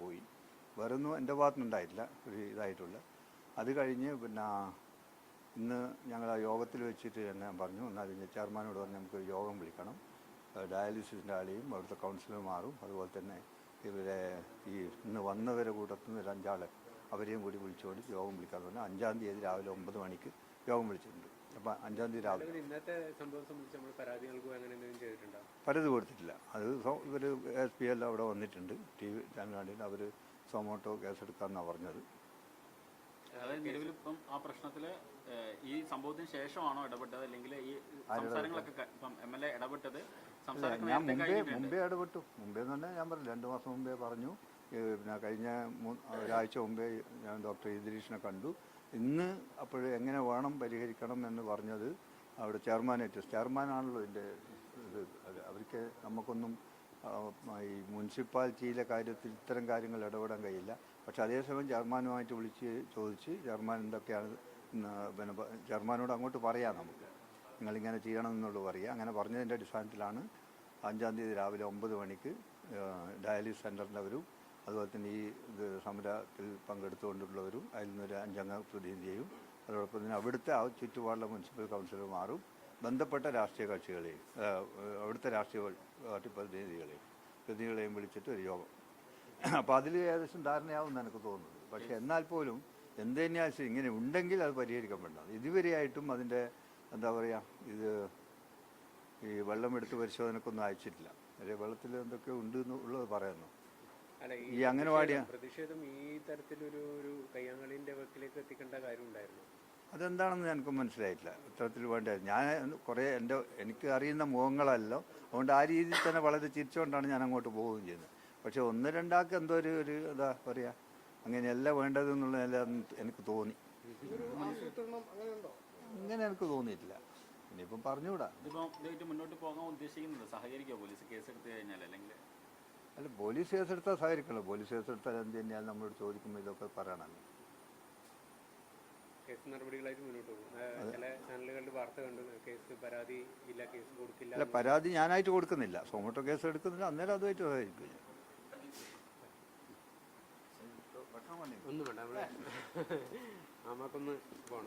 പോയി. വേറെ ഒന്നും എന്റെ ഭാഗത്തുനിന്നുണ്ടായിട്ടില്ല. ഒരു ഇതായിട്ടുള്ള. അത് കഴിഞ്ഞ് പിന്നെ ഇന്ന് ഞങ്ങൾ ആ യോഗത്തിൽ വെച്ചിട്ട് തന്നെ പറഞ്ഞു. എന്നാൽ ചെയർമാനോട് പറഞ്ഞ് നമുക്ക് യോഗം വിളിക്കണം. ഡയാലിസിസിന്റെ ആളെയും അവിടുത്തെ കൗൺസിലർമാരും അതുപോലെ തന്നെ ഇവരെ ഈ ഇന്ന് വന്നവരെ കൂട്ടത്തിൽ നിന്ന് അഞ്ചാൾ അവരെയും കൂടി വിളിച്ചുകൊണ്ട് യോഗം വിളിക്കാൻ പറഞ്ഞു. അഞ്ചാം തീയതി രാവിലെ ഒമ്പത് മണിക്ക് യോഗം വിളിച്ചിട്ടുണ്ട്. അപ്പം അഞ്ചാം തീയതി രാവിലെ. ഇന്നത്തെ സംഭവം സംബന്ധിച്ച് നമ്മൾ പരാതി അങ്ങനെ പലത് കൊടുത്തിട്ടില്ല. അത് ഇവർ എസ് പി എല്ലാം അവിടെ വന്നിട്ടുണ്ട്. ടി വി ചാനലാണ്ടിൽ അവർ സൊമോട്ടോ കേസെടുക്കാമെന്നാണ് പറഞ്ഞത്. അതായത് നിലവിൽ ഇപ്പം ആ പ്രശ്നത്തിൽ ഈ സംഭവത്തിന് ശേഷമാണോ ഇടപെട്ടത്? അല്ലെങ്കിൽ ഈ സംസാരങ്ങളൊക്കെ ക- ഇപ്പം എം എൽ എ ഇടപെട്ടത് ഞാൻ മുമ്പേ മുമ്പേ ഇടപെട്ടു. മുമ്പേ എന്ന് പറഞ്ഞാൽ ഞാൻ പറഞ്ഞു രണ്ട് മാസം മുമ്പേ പറഞ്ഞു. പിന്നെ കഴിഞ്ഞ ഒരാഴ്ച മുമ്പേ ഞാൻ ഡോക്ടർ ഇദ്രീഷിനെ കണ്ടു. ഇന്ന് അപ്പോൾ എങ്ങനെ വേണം പരിഹരിക്കണം എന്ന് പറഞ്ഞത് അവിടെ ചെയർമാനായിട്ട് ചെയർമാനാണല്ലോ ഇതിന്റെ ഇത്. അവർക്ക് നമുക്കൊന്നും ഈ മുനിസിപ്പാലിറ്റിയിലെ കാര്യത്തിൽ ഇത്തരം കാര്യങ്ങൾ ഇടപെടാൻ കഴിയില്ല. പക്ഷെ അതേസമയം ചെയർമാനുമായിട്ട് വിളിച്ച് ചോദിച്ച് ചെയർമാൻ എന്തൊക്കെയാണ് പിന്നെ ചെയർമാനോട് അങ്ങോട്ട് പറയാം നമുക്ക്. നിങ്ങളിങ്ങനെ ചെയ്യണം എന്നുള്ളത് പറയുക അങ്ങനെ പറഞ്ഞതിന്റെ അടിസ്ഥാനത്തിലാണ് അഞ്ചാം തീയതി രാവിലെ ഒമ്പത് മണിക്ക് ഡയാലിസിസ് സെന്ററിന്റെവരും അതുപോലെ തന്നെ ഈ ഇത് സമരത്തിൽ പങ്കെടുത്തുകൊണ്ടുള്ളവരും അതിൽ നിന്നൊരു അഞ്ചംഗ പ്രതിനിധിയെയും അതോടൊപ്പം തന്നെ അവിടുത്തെ ആ ചുറ്റുപാടുള്ള മുനിസിപ്പൽ കൗൺസിലർമാരും ബന്ധപ്പെട്ട രാഷ്ട്രീയ കക്ഷികളെയും അവിടുത്തെ രാഷ്ട്രീയ പാർട്ടി പ്രതിനിധികളെയും പ്രതിനിധികളെയും വിളിച്ചിട്ട് ഒരു യോഗം. അപ്പോൾ അതിൽ ഏകദേശം ധാരണയാവുമെന്ന് എനിക്ക് തോന്നുന്നത് പക്ഷേ എന്നാൽ പോലും എന്ത് തന്നെയാലും ശരി ഇങ്ങനെ ഉണ്ടെങ്കിൽ അത് പരിഹരിക്കപ്പെടണം ഇതുവരെയായിട്ടും അതിന്റെ എന്താ പറയുക ഇത് ഈ വെള്ളം എടുത്ത് പരിശോധനക്കൊന്നും അയച്ചിട്ടില്ല. വെള്ളത്തിൽ എന്തൊക്കെ ഉണ്ട് എന്നുള്ളത് പറയുന്നു ഈ അംഗനവാടിയാ? പ്രതിഷേധം ഈ തരത്തിലൊരു ഒരു കയ്യാങ്കളിന്റെ വക്കിലേക്ക് എത്തിക്കേണ്ട കാര്യം ഉണ്ടായിരുന്നു അതെന്താണെന്ന് എനിക്ക് മനസ്സിലായിട്ടില്ല. ഇത്തരത്തിൽ വേണ്ട? ഞാൻ കുറേ എന്റെ എനിക്ക് അറിയുന്ന മുഖങ്ങളല്ലോ അതുകൊണ്ട് ആ രീതിയിൽ തന്നെ വളരെ ചിരിച്ചുകൊണ്ടാണ് ഞാൻ അങ്ങോട്ട് പോവുകയും ചെയ്യുന്നത്. പക്ഷേ ഒന്ന് രണ്ടാൾക്ക് എന്തോ ഒരു ഒരു എന്താ പറയുക അങ്ങനെയല്ല വേണ്ടത് എന്നുള്ള എനിക്ക് തോന്നി. അങ്ങനെ എനിക്ക് തോന്നിയിട്ടില്ല. ഇനിയിപ്പം പറഞ്ഞുകൂടാ. ഇതിപ്പം ഇതായിട്ട് മുന്നോട്ട് പോകാൻ ഉദ്ദേശിക്കുന്നത് സഹകരിക്കുക പോലീസ്? കേസ് എടുത്തു കഴിഞ്ഞാൽ അല്ലെങ്കിൽ അല്ല പോലീസ് കേസെടുത്താൽ സഹകരിക്കണോ? പോലീസ് കേസെടുത്താൽ എന്ത് തന്നെയാണ് നമ്മളോട് ചോദിക്കുമ്പോൾ ഇതൊക്കെ പറയണം കേസ് നടപടികളായിട്ട് മുന്നോട്ട് പോകും. ചില വാർത്ത കണ്ടു. കേസ് പരാതി ഇല്ല കേസ് കൊടുക്കില്ല അല്ല പരാതി ഞാനായിട്ട് കൊടുക്കുന്നില്ല. സോമോട്ടോ കേസ് എടുക്കുന്നില്ല. അന്നേരം അതുമായിട്ട് സഹകരിക്കും ഒന്നും വേണ്ട നമ്മളെ അമ്മക്കൊന്ന് പോകണം